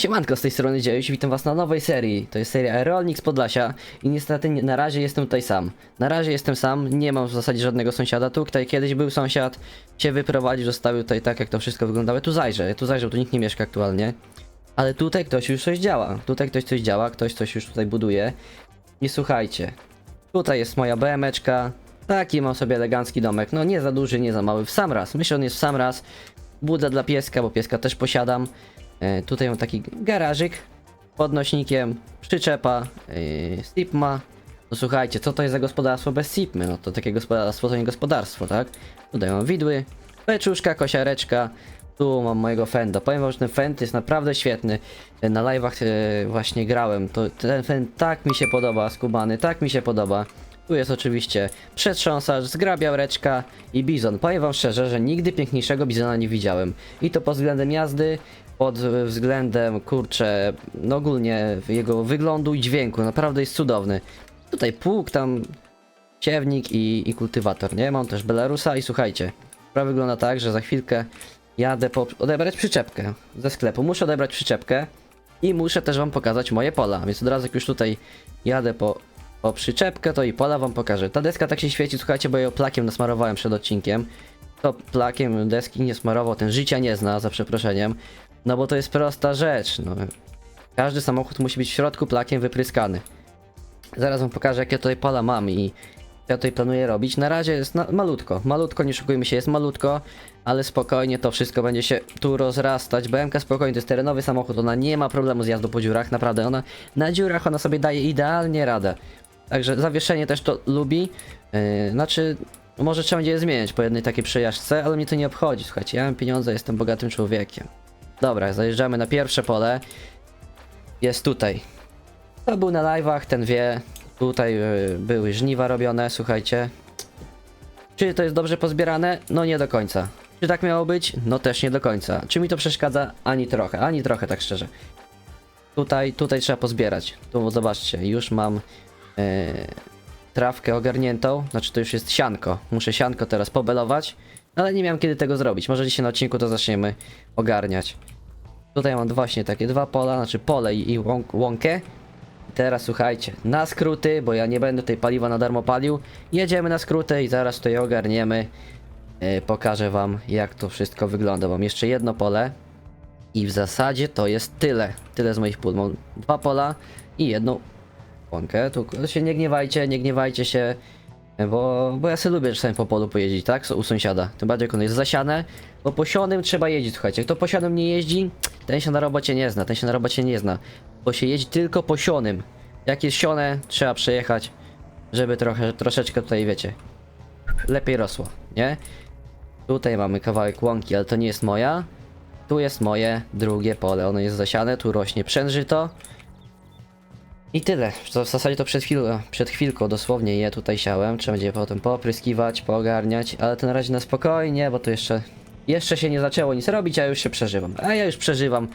Siemanko, z tej strony Dziejuś, witam was na nowej serii. To jest seria Rolnik z Podlasia i niestety nie- na razie jestem tutaj sam. Na razie jestem sam, nie mam w zasadzie żadnego sąsiada. Tu tutaj kiedyś był sąsiad, się wyprowadził, zostawił tutaj tak jak to wszystko wyglądało. Tu zajrzę, tu zajrzę, tu nikt nie mieszka aktualnie. Ale tutaj ktoś już coś działa, tutaj ktoś coś działa, ktoś coś już tutaj buduje. I słuchajcie, tutaj jest moja BMeczka, taki mam sobie elegancki domek, no nie za duży, nie za mały, w sam raz. Myślę, on jest w sam raz. Buda dla pieska, bo pieska też posiadam. E, tutaj mam taki garażyk podnośnikiem, przyczepa, yy, SIPMA. No słuchajcie, co to jest za gospodarstwo bez SIPMy? No to takie gospodarstwo to nie gospodarstwo, tak? Tutaj mam widły, beczuszka, kosiareczka. Tu mam mojego Fenda. Powiem wam, że ten Fend jest naprawdę świetny. E, Na live'ach e, właśnie grałem. To ten Fend tak mi się podoba, skubany, tak mi się podoba. Tu jest oczywiście przetrząsacz, zgrabiałeczka i bizon. Powiem wam szczerze, że nigdy piękniejszego bizona nie widziałem. I to pod względem jazdy, pod względem, kurczę, no ogólnie jego wyglądu i dźwięku. Naprawdę jest cudowny. Tutaj pług, tam siewnik i, i kultywator, nie? Mam też Belarusa i słuchajcie, sprawa wygląda tak, że za chwilkę jadę po odebrać przyczepkę ze sklepu. Muszę odebrać przyczepkę i muszę też wam pokazać moje pola, więc od razu jak już tutaj jadę po, po przyczepkę, to i pola wam pokażę. Ta deska tak się świeci, słuchajcie, bo ją plakiem nasmarowałem przed odcinkiem. To plakiem deski nie smarował, ten życia nie zna, za przeproszeniem. No bo to jest prosta rzecz, no. Każdy samochód musi być w środku plakiem wypryskany. Zaraz wam pokażę jakie tutaj pola mam i co ja tutaj planuję robić. Na razie jest na, malutko, malutko, nie szukujmy się, jest malutko, ale spokojnie to wszystko będzie się tu rozrastać. BMK spokojnie, to jest terenowy samochód, ona nie ma problemu z jazdą po dziurach, naprawdę, ona na dziurach ona sobie daje idealnie radę. Także zawieszenie też to lubi, yy, znaczy może trzeba będzie je zmieniać po jednej takiej przejażdżce, ale mnie to nie obchodzi, słuchajcie, ja mam pieniądze, jestem bogatym człowiekiem. Dobra, zajeżdżamy na pierwsze pole. Jest tutaj. To był na live'ach, ten wie. Tutaj y, były żniwa robione, słuchajcie. Czy to jest dobrze pozbierane? No nie do końca. Czy tak miało być? No też nie do końca. Czy mi to przeszkadza? Ani trochę, ani trochę, tak szczerze. Tutaj, tutaj trzeba pozbierać. Tu zobaczcie, już mam e, trawkę ogarniętą. Znaczy to już jest sianko. Muszę sianko teraz pobelować. Ale nie miałem kiedy tego zrobić. Może dzisiaj na odcinku to zaczniemy ogarniać. Tutaj mam właśnie takie dwa pola, znaczy pole i, i łąk, łąkę. Teraz słuchajcie, na skróty, bo ja nie będę tej paliwa na darmo palił. Jedziemy na skróty i zaraz tutaj ogarniemy. Yy, pokażę wam jak to wszystko wygląda. Mam jeszcze jedno pole. I w zasadzie to jest tyle. Tyle z moich pól. Mam dwa pola i jedną łąkę. Tu się nie gniewajcie, nie gniewajcie się. Bo, bo ja sobie lubię czasami po polu pojeździć, tak? U sąsiada. Tym bardziej jak ono jest zasiane. Bo po sionym trzeba jeździć, słuchajcie. Kto po sionym nie jeździ, ten się na robocie nie zna. Ten się na robocie nie zna. Bo się jeździ tylko po sionym. Jak jest sione, trzeba przejechać, żeby trochę, troszeczkę tutaj, wiecie, lepiej rosło, nie? Tutaj mamy kawałek łąki, ale to nie jest moja. Tu jest moje drugie pole. Ono jest zasiane, tu rośnie przężyto. I tyle. To w zasadzie to przed, chwil, przed chwilką dosłownie je tutaj siałem. Trzeba będzie potem popryskiwać, poogarniać, ale to na razie na spokojnie, bo to jeszcze jeszcze się nie zaczęło nic robić, a już się przeżywam. A ja już przeżywam.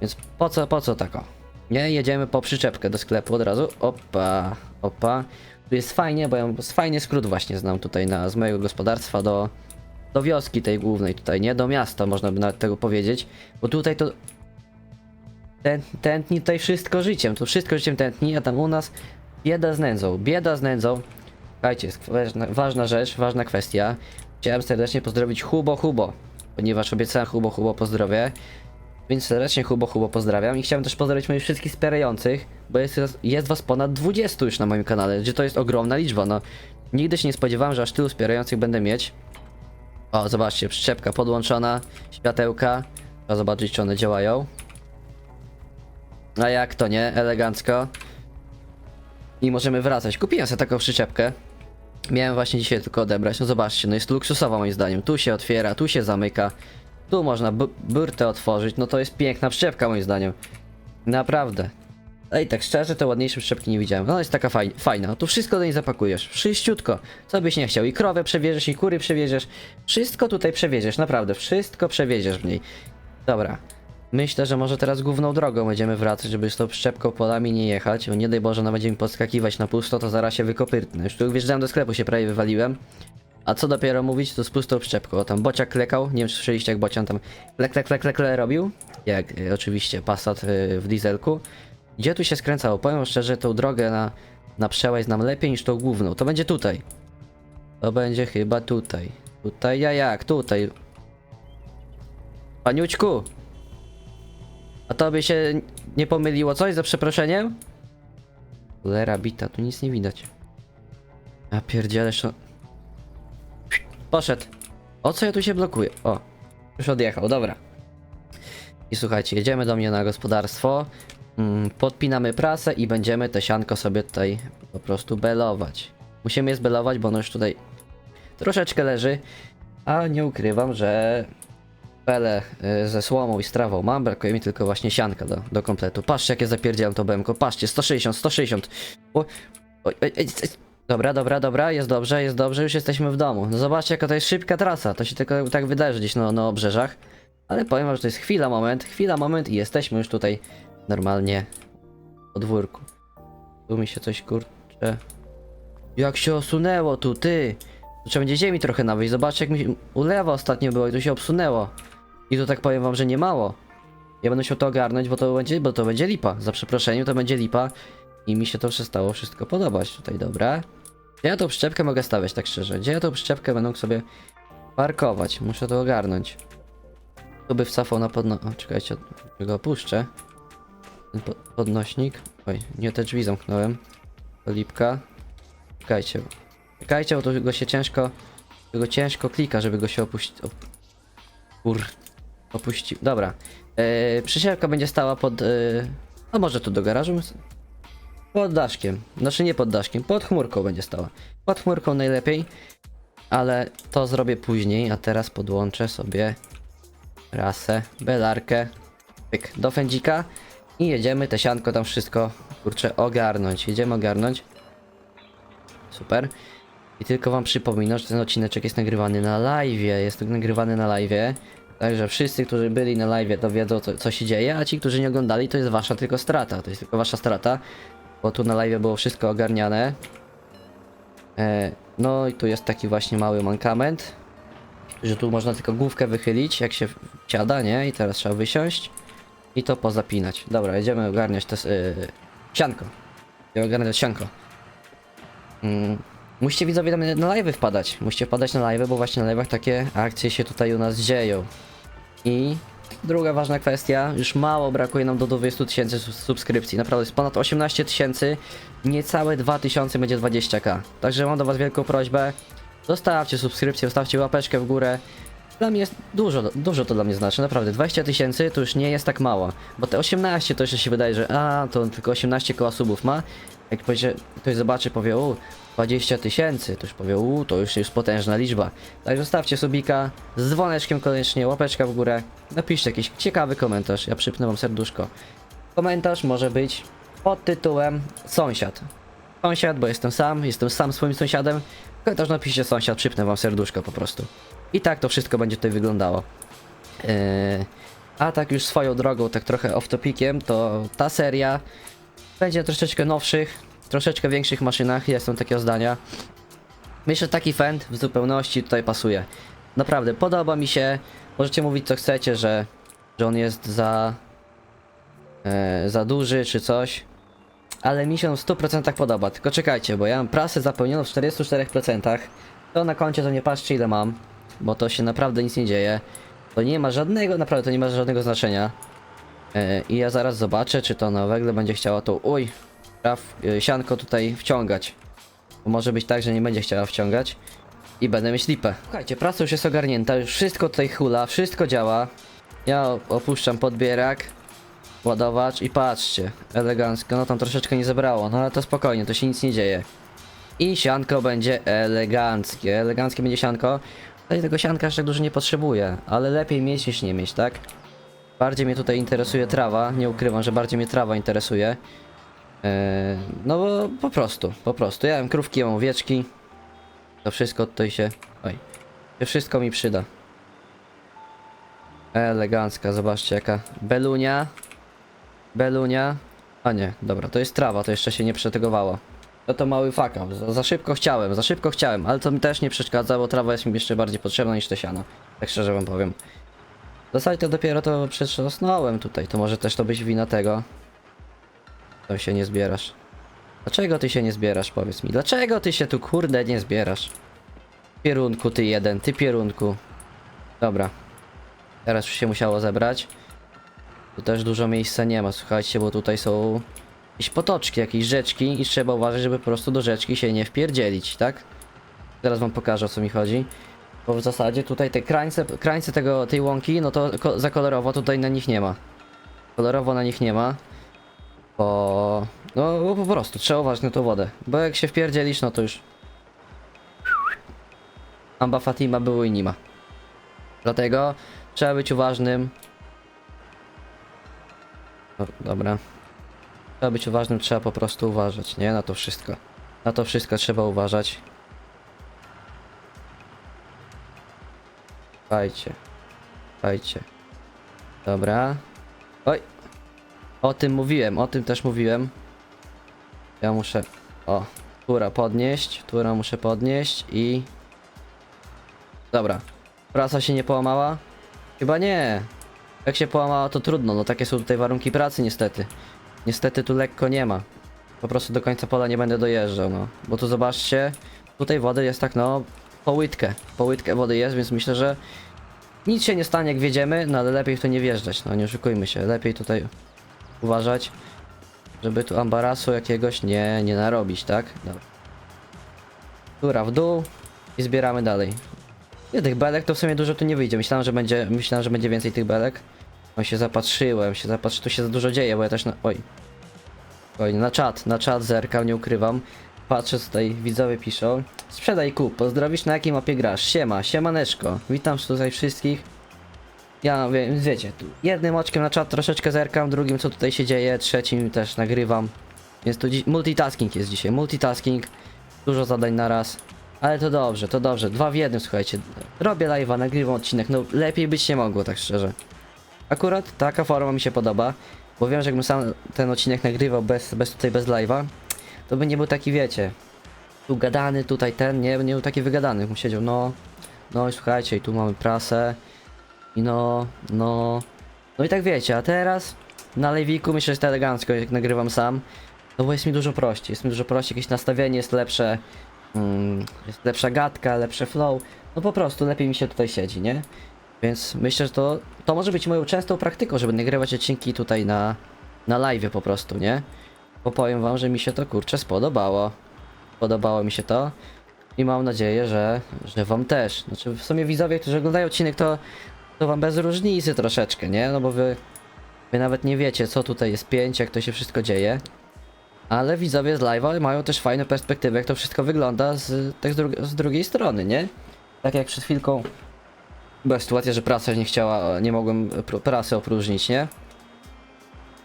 Więc po co, po co tako? Nie, jedziemy po przyczepkę do sklepu od razu. Opa, opa. Tu jest fajnie, bo ja fajnie skrót właśnie znam tutaj na, z mojego gospodarstwa do, do wioski tej głównej tutaj, nie? Do miasta można by nawet tego powiedzieć. Bo tutaj to Tę, tętni tutaj wszystko życiem, tu wszystko życiem tętni, a tam u nas bieda z nędzą, bieda z nędzą. Słuchajcie, jest ważna, ważna rzecz, ważna kwestia. Chciałem serdecznie pozdrowić Hubo Hubo, ponieważ obiecałem Hubo Hubo pozdrowie. Więc serdecznie Hubo Hubo pozdrawiam i chciałem też pozdrowić moich wszystkich wspierających, bo jest, jest was ponad 20 już na moim kanale, gdzie to jest ogromna liczba, no. Nigdy się nie spodziewałem, że aż tylu wspierających będę mieć. O, zobaczcie, przyczepka podłączona, światełka. Trzeba zobaczyć, czy one działają. A jak to nie? Elegancko. I możemy wracać. Kupiłem sobie taką przyczepkę. Miałem właśnie dzisiaj tylko odebrać. No zobaczcie, no jest luksusowa moim zdaniem. Tu się otwiera, tu się zamyka. Tu można bu- burtę otworzyć. No to jest piękna przyczepka moim zdaniem. Naprawdę. Ej, tak szczerze, to ładniejszej przyczepki nie widziałem. No jest taka faj fajna. No tu wszystko do niej zapakujesz. Wszyściutko. Co byś nie chciał. I krowę przewieziesz, i kury przewieziesz. Wszystko tutaj przewieziesz, naprawdę. Wszystko przewieziesz w niej. Dobra. Myślę, że może teraz główną drogą będziemy wracać, żeby z tą przyczepką polami nie jechać, bo nie daj Boże, ona będzie mi podskakiwać na pusto, to zaraz się wykopyrtnę. Już tu wjeżdżałem do sklepu, się prawie wywaliłem. A co dopiero mówić, to z pustą przyczepką. Tam bociak klekał, nie wiem czy słyszeliście jak bocian tam klek, klek, klek, klek, klek robił. Jak y, oczywiście Passat y, w dieselku. Gdzie tu się skręcało? Powiem szczerze, tą drogę na, na przełaj znam lepiej niż tą główną. To będzie tutaj. To będzie chyba tutaj. Tutaj, ja jak? Tutaj. Paniućku! A tobie się nie pomyliło coś za przeproszeniem? Cholera bita, tu nic nie widać. A pierdziele, co... Poszedł. O co ja tu się blokuję? O, już odjechał, dobra. I słuchajcie, jedziemy do mnie na gospodarstwo, mm, podpinamy prasę i będziemy te sianko sobie tutaj po prostu belować. Musimy je zbelować, bo ono już tutaj troszeczkę leży, a nie ukrywam, że pele y, ze słomą i strawą mam, brakuje mi tylko właśnie sianka do, do kompletu. Patrzcie jakie zapierdzielam to bemko, patrzcie, 160, 160. O, oj. Dobra, dobra, dobra, jest dobrze, jest dobrze, już jesteśmy w domu. No zobaczcie jaka to jest szybka trasa, to się tylko tak wydaje, że gdzieś na, na obrzeżach. Ale powiem wam, że to jest chwila, moment, chwila, moment i jesteśmy już tutaj normalnie w podwórku. Tu mi się coś kurczę... Jak się osunęło tu, ty! Trzeba będzie ziemi trochę nawieść, zobaczcie jak mi ulewa ostatnio było i tu się obsunęło. I to tak powiem wam, że nie mało. Ja będę musiał to ogarnąć, bo to będzie, bo to będzie lipa. Za przeproszeniem to będzie lipa. I mi się to przestało wszystko podobać tutaj, dobra. Gdzie ja tą przyczepkę mogę stawiać, tak szczerze? Gdzie ja tą przyczepkę będę mógł sobie parkować? Muszę to ogarnąć. Tu by wcafał na podno... O, czekajcie, go opuszczę. Ten po podnośnik. Oj, nie te drzwi zamknąłem. To lipka. Czekajcie. Czekajcie, bo to go się ciężko... Go ciężko klika, żeby go się opuścić... Op Kur... Opuścił. Dobra. Yy, będzie stała pod... Yy... A może tu do garażu? Pod daszkiem. Znaczy nie pod daszkiem, pod chmurką będzie stała. Pod chmurką najlepiej. Ale to zrobię później, a teraz podłączę sobie rasę, belarkę, pyk, do fędzika i jedziemy te sianko tam wszystko, kurczę, ogarnąć. Jedziemy ogarnąć. Super. I tylko wam przypominam, że ten odcineczek jest nagrywany na live, jest nagrywany na live. Także wszyscy, którzy byli na live, to wiedzą co, co się dzieje, a ci, którzy nie oglądali, to jest wasza tylko strata. To jest tylko wasza strata, bo tu na live było wszystko ogarniane. E, no i tu jest taki właśnie mały mankament, że tu można tylko główkę wychylić, jak się siada, nie? I teraz trzeba wysiąść i to pozapinać. Dobra, jedziemy ogarniać to yy, sianko. Jedziemy ogarniać sianko. Mm. Musicie widzowie mnie na live wpadać. Musicie wpadać na live, bo właśnie na live'ach takie akcje się tutaj u nas dzieją. I druga ważna kwestia, już mało brakuje nam do 20 tysięcy sub- subskrypcji. Naprawdę jest ponad 18 tysięcy, niecałe 2000 będzie 20k. Także mam do was wielką prośbę. Zostawcie subskrypcję, zostawcie łapeczkę w górę. Dla mnie jest dużo, dużo to dla mnie znaczy, naprawdę. 20 tysięcy to już nie jest tak mało. Bo te 18 to jeszcze się wydaje, że a, to tylko 18 koła subów ma. Jak ktoś zobaczy, powie, u, 20 tysięcy, to już powie, u, to już jest potężna liczba. Także zostawcie subika, z dzwoneczkiem koniecznie, łapeczka w górę. Napiszcie jakiś ciekawy komentarz, ja przypnę wam serduszko. Komentarz może być pod tytułem Sąsiad. Sąsiad, bo jestem sam, jestem sam swoim sąsiadem. Komentarz napiszcie sąsiad, przypnę wam serduszko po prostu. I tak to wszystko będzie tutaj wyglądało. Yy, a tak już swoją drogą, tak trochę off topiciem, to ta seria będzie troszeczkę nowszych, troszeczkę większych maszynach, jestem takiego zdania. Myślę, że taki Fend w zupełności tutaj pasuje. Naprawdę, podoba mi się. Możecie mówić co chcecie, że, że on jest za, e, za duży czy coś. Ale mi się w 100% podoba. Tylko czekajcie, bo ja mam prasę zapełnioną w 44%. To na koncie to nie patrzcie ile mam, bo to się naprawdę nic nie dzieje. To nie ma żadnego, naprawdę to nie ma żadnego znaczenia. E, I ja zaraz zobaczę, czy to na wegle będzie chciała to, uj, traf, e, sianko tutaj wciągać. Bo może być tak, że nie będzie chciała wciągać i będę mieć lipę. Słuchajcie, praca już jest ogarnięta, już wszystko tutaj hula, wszystko działa. Ja opuszczam podbierak, ładowacz i patrzcie, elegancko, no tam troszeczkę nie zebrało, no ale to spokojnie, to się nic nie dzieje. I sianko będzie eleganckie, eleganckie będzie sianko. Tutaj tego sianka aż tak dużo nie potrzebuję, ale lepiej mieć niż nie mieć, tak? Bardziej mnie tutaj interesuje trawa, nie ukrywam, że bardziej mnie trawa interesuje. Eee, no bo po prostu, po prostu. Ja mam krówki, ja mam owieczki. To wszystko tutaj się... Oj. To wszystko mi przyda. Elegancka, zobaczcie jaka. Belunia. Belunia. A nie, dobra, to jest trawa, to jeszcze się nie przetegowało. No to mały fuck. Za, za szybko chciałem, za szybko chciałem, ale to mi też nie przeszkadza, bo trawa jest mi jeszcze bardziej potrzebna niż to siano. Tak szczerze wam powiem. W zasadzie to dopiero to przetrząsnąłem tutaj, to może też to być wina tego. To się nie zbierasz. Dlaczego ty się nie zbierasz, powiedz mi? Dlaczego ty się tu kurde nie zbierasz? Pierunku ty jeden, ty pierunku. Dobra. Teraz już się musiało zebrać. Tu też dużo miejsca nie ma, słuchajcie, bo tutaj są jakieś potoczki, jakieś rzeczki i trzeba uważać, żeby po prostu do rzeczki się nie wpierdzielić, tak? Zaraz wam pokażę o co mi chodzi. Bo w zasadzie tutaj te krańce, krańce tego, tej łąki, no to ko za kolorowo tutaj na nich nie ma. Kolorowo na nich nie ma. Bo... No bo po prostu trzeba uważać na tą wodę. Bo jak się wpierdzielisz, no to już... Amba Fatima było i nie ma. Dlatego trzeba być uważnym. Dobra. Trzeba być uważnym, trzeba po prostu uważać, nie? Na to wszystko. Na to wszystko trzeba uważać. Fajcie. Fajcie. Dobra. O tym mówiłem, o tym też mówiłem. Ja muszę... O. Tura podnieść, tura muszę podnieść i... Dobra. Praca się nie połamała? Chyba nie. Jak się połamała to trudno, no takie są tutaj warunki pracy niestety. Niestety tu lekko nie ma. Po prostu do końca pola nie będę dojeżdżał, no. Bo tu zobaczcie, tutaj wody jest tak, no, po łydkę. Po łydkę wody jest, więc myślę, że nic się nie stanie jak wjedziemy, no ale lepiej w to nie wjeżdżać, no nie oszukujmy się. Lepiej tutaj uważać, żeby tu ambarasu jakiegoś nie, nie narobić, tak? Dobra. W dół i zbieramy dalej. Nie, tych belek to w sumie dużo tu nie wyjdzie. Myślałem, że będzie, myślałem, że będzie więcej tych belek. No się zapatrzyłem, się zapatrzyłem, tu się za dużo dzieje, bo ja też na... Oj. Oj, na czat, na czat zerkam, nie ukrywam. Patrzę, tutaj widzowie piszą. Sprzedaj kup, pozdrowisz na jakiej mapie grasz? Siema, siemaneczko. Witam tutaj wszystkich. Ja wiem, wiecie, tu jednym oczkiem na czat troszeczkę zerkam, drugim co tutaj się dzieje, trzecim też nagrywam. Więc tu multitasking jest dzisiaj, multitasking. Dużo zadań na raz. Ale to dobrze, to dobrze. Dwa w jednym, słuchajcie. Robię live'a, nagrywam odcinek, no lepiej być nie mogło, tak szczerze. Akurat taka forma mi się podoba, bo wiem, że jakbym sam ten odcinek nagrywał bez, bez tutaj bez live'a, to by nie był taki, wiecie, tu gadany, tutaj ten, nie, nie był taki wygadany, bym siedział, no, no i słuchajcie, i tu mamy prasę, i no, no, no i tak wiecie, a teraz na live'iku myślę, że jest elegancko, jak nagrywam sam, no bo jest mi dużo prościej, jest mi dużo prościej, jakieś nastawienie jest lepsze, mm, jest lepsza gadka, lepsze flow, no po prostu lepiej mi się tutaj siedzi, nie? Więc myślę, że to, to może być moją częstą praktyką, żeby nagrywać odcinki tutaj na, na live po prostu, nie? Bo powiem wam, że mi się to kurczę spodobało. Podobało mi się to i mam nadzieję, że, że wam też. Znaczy w sumie widzowie, którzy oglądają odcinek, to, to wam bez różnicy troszeczkę, nie? No bo wy, wy nawet nie wiecie, co tutaj jest pięć, jak to się wszystko dzieje. Ale widzowie z live'a mają też fajną perspektywę, jak to wszystko wygląda z, tak z, dru- z drugiej strony, nie? Tak jak przed chwilką była sytuacja, że prasa nie chciała, nie mogłem pr- prasy opróżnić, nie?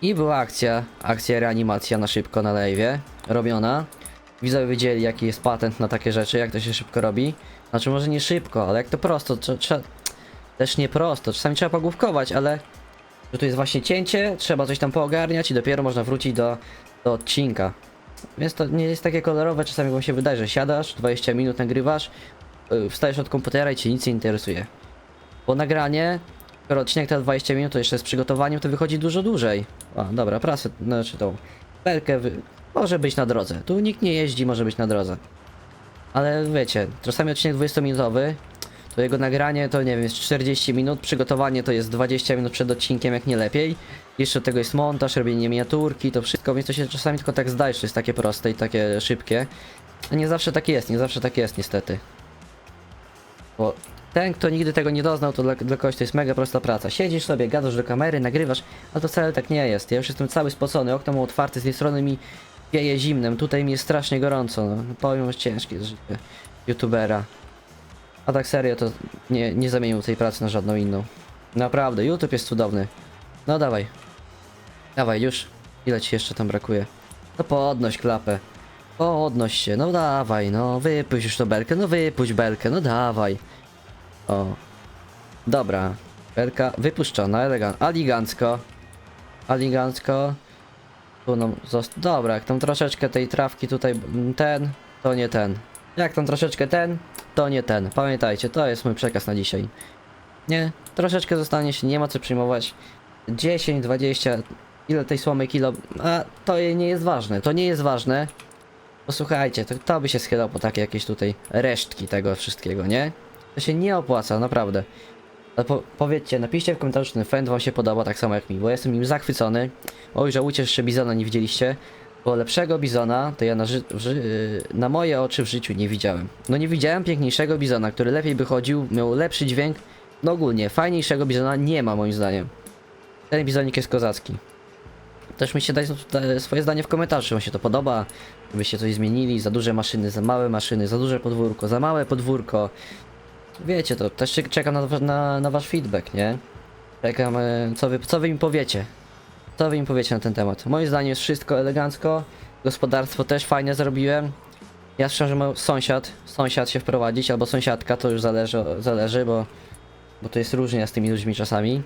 I była akcja, akcja reanimacja na szybko na live, robiona. Widzowie wiedzieli jaki jest patent na takie rzeczy, jak to się szybko robi. Znaczy może nie szybko, ale jak to prosto. Też nie prosto, czasami trzeba pogłówkować, ale... Że tu jest właśnie cięcie, trzeba coś tam poogarniać i dopiero można wrócić do, do odcinka. Więc to nie jest takie kolorowe, czasami wam się wydaje, że siadasz, 20 minut nagrywasz, yy, wstajesz od komputera i cię nic nie interesuje. Bo nagranie, skoro odcinek trwa 20 minut, to jeszcze z przygotowaniem to wychodzi dużo dłużej. A, dobra, prasę, znaczy tą belkę wy... może być na drodze. Tu nikt nie jeździ, może być na drodze. Ale wiecie, czasami odcinek 20-minutowy, to jego nagranie to nie wiem, jest 40 minut, przygotowanie to jest 20 minut przed odcinkiem, jak nie lepiej. Jeszcze tego jest montaż, robienie miniaturki, to wszystko, więc to się czasami tylko tak zdaje, że jest takie proste i takie szybkie. A nie zawsze tak jest, nie zawsze tak jest niestety. Bo ten, kto nigdy tego nie doznał, to dla, dla kogoś to jest mega prosta praca. Siedzisz sobie, gadasz do kamery, nagrywasz, a to wcale tak nie jest. Ja już jestem cały spocony, okno mam otwarte, z tej strony mi wieje zimnem, tutaj mi jest strasznie gorąco. No. Powiem, że ciężkie życie youtubera. A tak serio, to nie, nie zamienił tej pracy na żadną inną. Naprawdę, YouTube jest cudowny. No dawaj. Dawaj, już. Ile ci jeszcze tam brakuje? No podnoś klapę. Podnoś się, no dawaj, no wypuść już to belkę, no wypuść belkę, no dawaj. O. Dobra. Belka wypuszczona, elegan elegancko. Elegancko. Tu nam. Dobra, jak tam troszeczkę tej trawki tutaj ten, to nie ten. Jak tam troszeczkę ten, to nie ten. Pamiętajcie, to jest mój przekaz na dzisiaj. Nie, troszeczkę zostanie się, nie ma co przyjmować. 10, 20, ile tej słomy kilo, a to nie jest ważne, to nie jest ważne. Posłuchajcie, to, to by się schylał po takie jakieś tutaj resztki tego wszystkiego, nie? To się nie opłaca, naprawdę. Po, powiedzcie, napiszcie w komentarzu, czy ten fend wam się podoba tak samo jak mi, bo jestem im zachwycony. Oj, żałujcie, że bizona nie widzieliście. Bo lepszego bizona to ja na, yy, na moje oczy w życiu nie widziałem. No nie widziałem piękniejszego bizona, który lepiej by chodził, miał lepszy dźwięk. No ogólnie, fajniejszego bizona nie ma moim zdaniem. Ten bizonik jest kozacki. Też musicie dać tutaj swoje zdanie w komentarzu, czy wam się to podoba, byście coś zmienili, za duże maszyny, za małe maszyny, za duże podwórko, za małe podwórko. Wiecie to, też czek- czekam na, na, na wasz feedback, nie? Czekam, e, co wy, co wy mi powiecie. Co wy mi powiecie na ten temat? Moim zdaniem jest wszystko elegancko, gospodarstwo też fajne zrobiłem. Ja szczerze mówiąc, sąsiad, sąsiad się wprowadzić, albo sąsiadka, to już zależy, zależy bo, bo to jest różnie z tymi ludźmi czasami.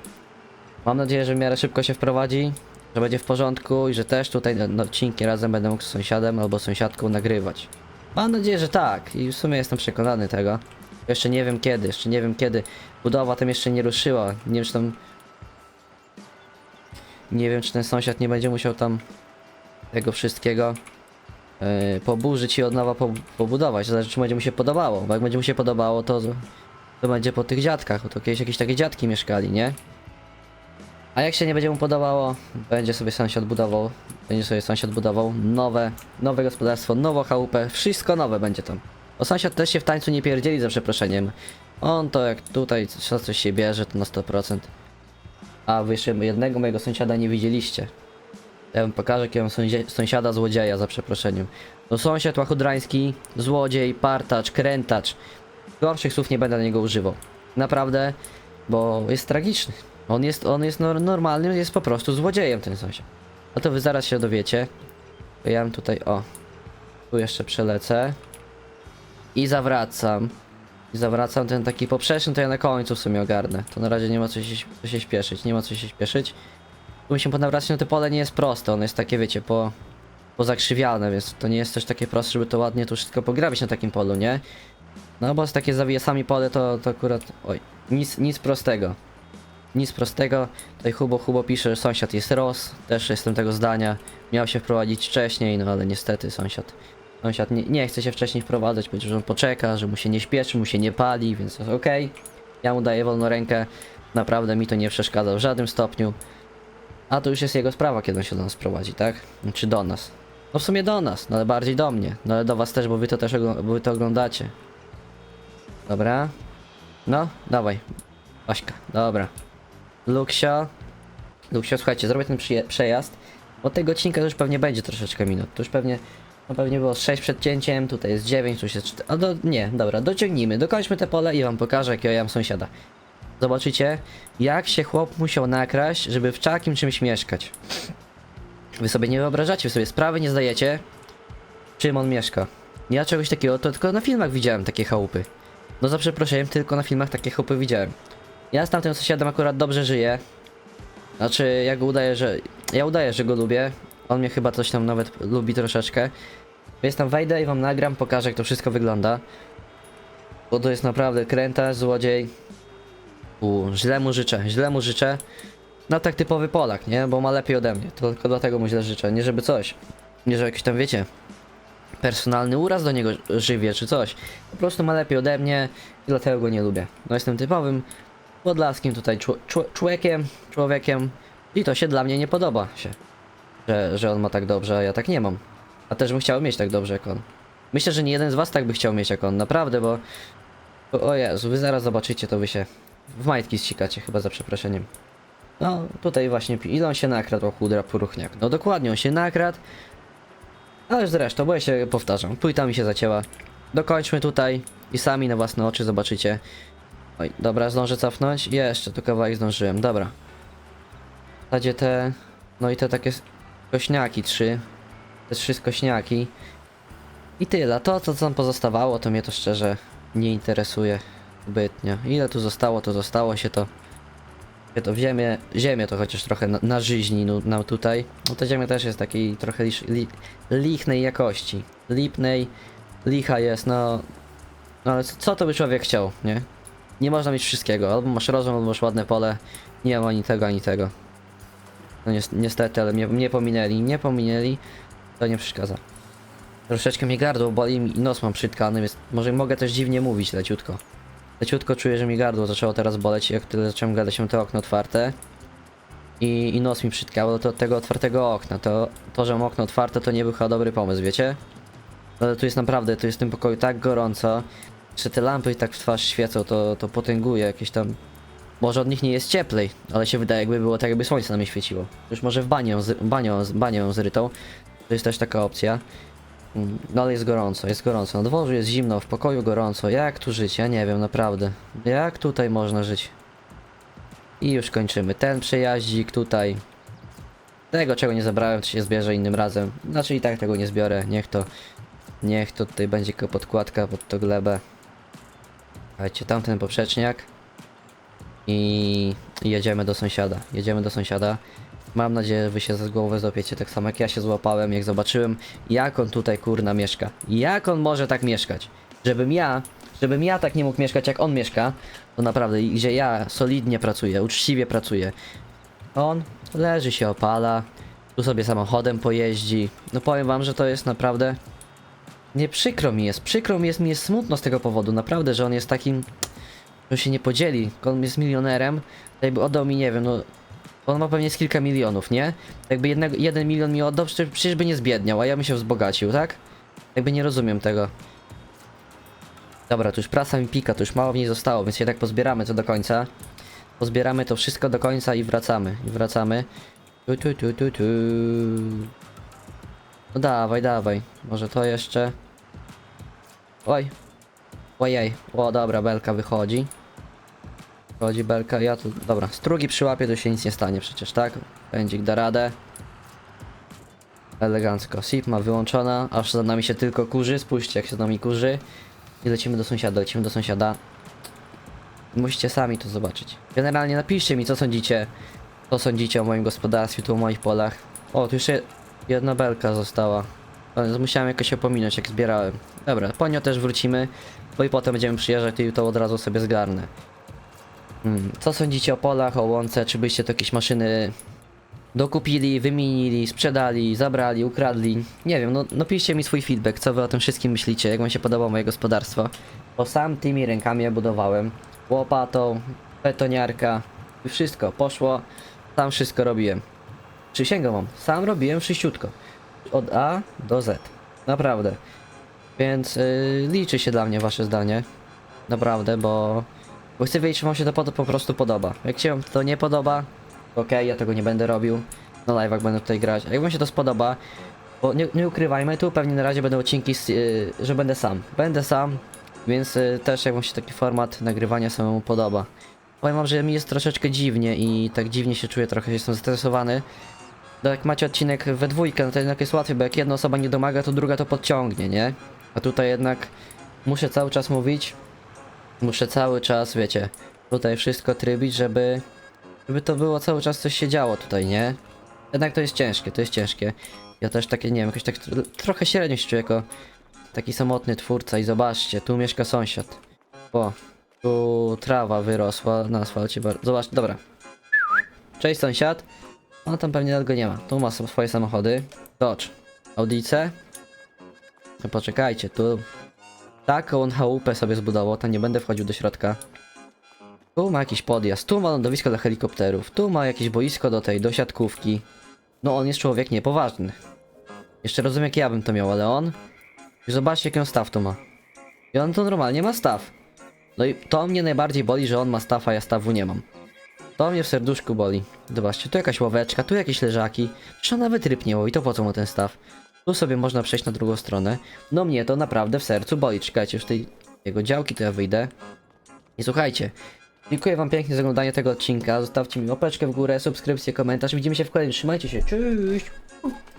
Mam nadzieję, że w miarę szybko się wprowadzi, że będzie w porządku i że też tutaj odcinki razem będę mógł z sąsiadem albo sąsiadką nagrywać. Mam nadzieję, że tak i w sumie jestem przekonany tego. Jeszcze nie wiem kiedy, jeszcze nie wiem kiedy. Budowa tam jeszcze nie ruszyła. Nie wiem czy tam... Nie wiem czy ten sąsiad nie będzie musiał tam tego wszystkiego yy, poburzyć i od nowa po, pobudować. Zależy czy będzie mu się podobało. Bo jak będzie mu się podobało to, to będzie po tych dziadkach. Bo to kiedyś jakieś takie dziadki mieszkali, nie? A jak się nie będzie mu podobało, będzie sobie sąsiad budował, będzie sobie sąsiad budował nowe, nowe gospodarstwo, nową chałupę, wszystko nowe będzie tam. Bo sąsiad też się w tańcu nie pierdzieli za przeproszeniem. On to jak tutaj co- coś się bierze, to na 100%. A wy jeszcze jednego mojego sąsiada nie widzieliście. Ja wam pokażę jakiego sąsiada złodzieja za przeproszeniem. No sąsiad łachudrański, złodziej, partacz, krętacz. Gorszych słów nie będę na niego używał. Naprawdę, bo jest tragiczny. On jest, on jest nor- normalnym, jest po prostu złodziejem ten sąsiad. No to wy zaraz się dowiecie. Ja tutaj, o. Tu jeszcze przelecę. I zawracam. Zawracam ten taki poprzeczny, to ja na końcu w sumie ogarnę. To na razie nie ma co się, co się śpieszyć, nie ma co się śpieszyć. Tu mi się ponawracać, no to pole nie jest proste, ono jest takie, wiecie, po... Pozakrzywiane, więc to nie jest też takie proste, żeby to ładnie tu wszystko pograbić na takim polu, nie? No bo z takie zawiasami pole to, to akurat... Oj, nic, nic prostego. Nic prostego. Tutaj Hubo Hubo pisze, że sąsiad jest Ros. Też jestem tego zdania. Miał się wprowadzić wcześniej, no ale niestety sąsiad. Sąsiad nie, nie chce się wcześniej wprowadzać, powiedział, że on poczeka, że mu się nie śpieszy, mu się nie pali, więc okej. Ja mu daję wolną rękę. Naprawdę mi to nie przeszkadza w żadnym stopniu. A to już jest jego sprawa, kiedy on się do nas prowadzi, tak? Czy do nas? No w sumie do nas, no ale bardziej do mnie. No ale do was też, bo wy to też bo wy to oglądacie. Dobra. No, dawaj. Ośka, dobra. Luksio. Luksio, słuchajcie, zrobię ten przejazd. Od tego odcinka to już pewnie będzie troszeczkę minut. To już pewnie, no pewnie było 6 przed cięciem, tutaj jest 9, tu jest 4. A do, nie, dobra, dociągnijmy, dokończmy te pole i wam pokażę, jakiego ja mam sąsiada. Zobaczycie, jak się chłop musiał nakraść, żeby w takim czymś mieszkać. Wy sobie nie wyobrażacie, wy sobie sprawy nie zdajecie, czym on mieszka. Ja czegoś takiego to tylko na filmach widziałem takie chałupy. No za przeproszeniem, tylko na filmach takie chałupy widziałem. Ja z tamtym sąsiadem akurat dobrze żyję. Znaczy, ja go udaję, że. Ja udaję, że go lubię. On mnie chyba coś tam nawet lubi troszeczkę. Więc tam wejdę i wam nagram, pokażę jak to wszystko wygląda. Bo to jest naprawdę kręta, złodziej. U, źle mu życzę, źle mu życzę. No tak typowy Polak, nie? Bo ma lepiej ode mnie. To tylko dlatego mu źle życzę. Nie żeby coś. Nie żeby jakiś tam wiecie. Personalny uraz do niego żywię czy coś. Po prostu ma lepiej ode mnie i dlatego go nie lubię. No jestem typowym podlaskim tutaj czł- czł- człowiekiem, człowiekiem i to się dla mnie nie podoba się, że, że on ma tak dobrze, a ja tak nie mam. A też bym chciał mieć tak dobrze jak on. Myślę, że nie jeden z was tak by chciał mieć jak on, naprawdę, bo... bo o Jezu, wy zaraz zobaczycie, to wy się w majtki ścikacie, chyba za przeproszeniem. No, tutaj właśnie, ile on się nakradł, o chudra poruchniak. No dokładnie, on się nakradł. Ale zresztą, bo ja się powtarzam, płyta mi się zacięła. Dokończmy tutaj i sami na własne oczy zobaczycie, Oj, dobra, zdążę cofnąć. Jeszcze, tu kawałek zdążyłem, dobra. W zasadzie te... No i te takie kośniaki trzy. Te trzy kośniaki. I tyle. To, co tam pozostawało, to mnie to szczerze nie interesuje zbytnio. Ile tu zostało, to zostało się to. to w ziemię, ziemię to chociaż trochę na, na żyźni nam tutaj. No to ziemia też jest takiej trochę lisz, li, lichnej jakości. Lipnej, licha jest, no... No ale co to by człowiek chciał, nie? Nie można mieć wszystkiego. Albo masz rozum, albo masz ładne pole. Nie ma ani tego, ani tego. No nies- niestety, ale mnie, mnie pominęli. Nie pominęli. To nie przeszkadza. Troszeczkę mi gardło boli i nos mam przytkany, więc może mogę też dziwnie mówić leciutko. Leciutko czuję, że mi gardło zaczęło teraz boleć, jak tyle zacząłem gadać, mam te okno otwarte. I, I nos mi przytkało do tego otwartego okna. To, to, że mam okno otwarte, to nie był chyba dobry pomysł, wiecie? Ale tu jest naprawdę, tu jest w tym pokoju tak gorąco, że te lampy tak w twarz świecą, to, to potęguje jakieś tam... Może od nich nie jest cieplej, ale się wydaje jakby było tak jakby słońce na mnie świeciło. Już może w banię, z, banią, banią zrytą. To jest też taka opcja. Mm, No ale jest gorąco, jest gorąco. Na dworzu jest zimno, w pokoju gorąco. Jak tu żyć? Ja nie wiem, naprawdę. Jak tutaj można żyć? I już kończymy. Ten przejaździk tutaj. Tego czego nie zabrałem, to się zbierze innym razem. Znaczy i tak tego nie zbiorę. Niech to. Niech to tutaj będzie tylko podkładka pod to glebę. Słuchajcie, tamten poprzeczniak. I jedziemy do sąsiada. Jedziemy do sąsiada. Mam nadzieję, że wy się z głowy złapiecie tak samo jak ja się złapałem, jak zobaczyłem jak on tutaj kurna mieszka. Jak on może tak mieszkać? Żebym ja, żebym ja tak nie mógł mieszkać jak on mieszka, to naprawdę, gdzie ja solidnie pracuję, uczciwie pracuję. On leży się opala, tu sobie samochodem pojeździ. No powiem wam, że to jest naprawdę... Nie przykro mi jest, przykro mi jest, mi jest smutno z tego powodu, naprawdę, że on jest takim... że się nie podzieli, on jest milionerem, to jakby oddał mi, nie wiem, no... On ma pewnie z kilka milionów, nie? Jakby jednego, jeden milion mi oddał, przecież, przecież by nie zbiedniał, a ja bym się wzbogacił, tak? Jakby nie rozumiem tego. Dobra, tu już prasa mi pika, to już mało w niej zostało, więc jednak pozbieramy to do końca. Pozbieramy to wszystko do końca i wracamy. I wracamy. Tu, tu, tu, tu, tu. No dawaj, dawaj. Może to jeszcze. Oj. Ojej. O, dobra, belka wychodzi. Wychodzi belka, ja tu... Dobra, strugi przyłapię, to się nic nie stanie przecież, tak? Pędzik da radę. Elegancko. SIP ma wyłączona, aż za nami się tylko kurzy. Spójrzcie, jak się za nami kurzy. I lecimy do sąsiada, lecimy do sąsiada. Musicie sami to zobaczyć. Generalnie napiszcie mi, co sądzicie. Co sądzicie o moim gospodarstwie, tu o moich polach. O, tu jeszcze jedna belka została. Musiałem jakoś się pominąć, jak zbierałem. Dobra, po nią też wrócimy, bo i potem będziemy przyjeżdżać i to od razu sobie zgarnę. Hmm. Co sądzicie o polach, o łące? Czy byście to jakieś maszyny dokupili, wymienili, sprzedali, zabrali, ukradli? Nie wiem, no napiszcie mi swój feedback, co wy o tym wszystkim myślicie, jak wam się podoba moje gospodarstwo. Bo sam tymi rękami je budowałem. Łopatą, betoniarka wszystko poszło. Sam wszystko robiłem. Przysięgam wam, sam robiłem wszyściutko. Od A do Z. Naprawdę. Więc yy, liczy się dla mnie wasze zdanie. Naprawdę, bo... Bo chcę wiedzieć, czy wam się to po, po prostu podoba. Jak się wam to nie podoba, okej, ja tego nie będę robił. Na live'ach będę tutaj grać. A jak wam się to spodoba, bo nie, nie ukrywajmy, tu pewnie na razie będą odcinki, yy, że będę sam. Będę sam, więc yy, też jak wam się taki format nagrywania samemu podoba. Powiem wam, że mi jest troszeczkę dziwnie i tak dziwnie się czuję, trochę jestem zestresowany. No jak macie odcinek we dwójkę, no to jednak jest łatwiej, bo jak jedna osoba nie domaga, to druga to podciągnie, nie? A tutaj jednak muszę cały czas mówić, muszę cały czas, wiecie, tutaj wszystko trybić, żeby, żeby to było cały czas coś się działo tutaj, nie? Jednak to jest ciężkie, to jest ciężkie. Ja też takie, nie wiem, jakoś tak tr trochę średnio się czuję jako taki samotny twórca i zobaczcie, tu mieszka sąsiad. O, tu trawa wyrosła na asfalcie, zobacz, dobra. Cześć sąsiad. No tam pewnie nawet go nie ma. Tu ma sw- swoje samochody. Dodge. Audice. No poczekajcie, tu taką on chałupę sobie zbudował, tam nie będę wchodził do środka. Tu ma jakiś podjazd, tu ma lądowisko dla helikopterów, tu ma jakieś boisko do tej, do siatkówki. No on jest człowiek niepoważny. Jeszcze rozumiem jak ja bym to miał, ale on... Zobaczcie jaki on staw tu ma. I on to normalnie ma staw. No i to mnie najbardziej boli, że on ma staw, a ja stawu nie mam. To mnie w serduszku boli. Zobaczcie, tu jakaś ławeczka, tu jakieś leżaki. Przecież on nawet ryb nie łowi, to po co mu ten staw? Tu sobie można przejść na drugą stronę. No mnie to naprawdę w sercu boli. Czekajcie, już tej jego działki to ja wyjdę. I słuchajcie, dziękuję wam pięknie za oglądanie tego odcinka. Zostawcie mi łapeczkę w górę, subskrypcję, komentarz. Widzimy się w kolejnym. Trzymajcie się. Cześć!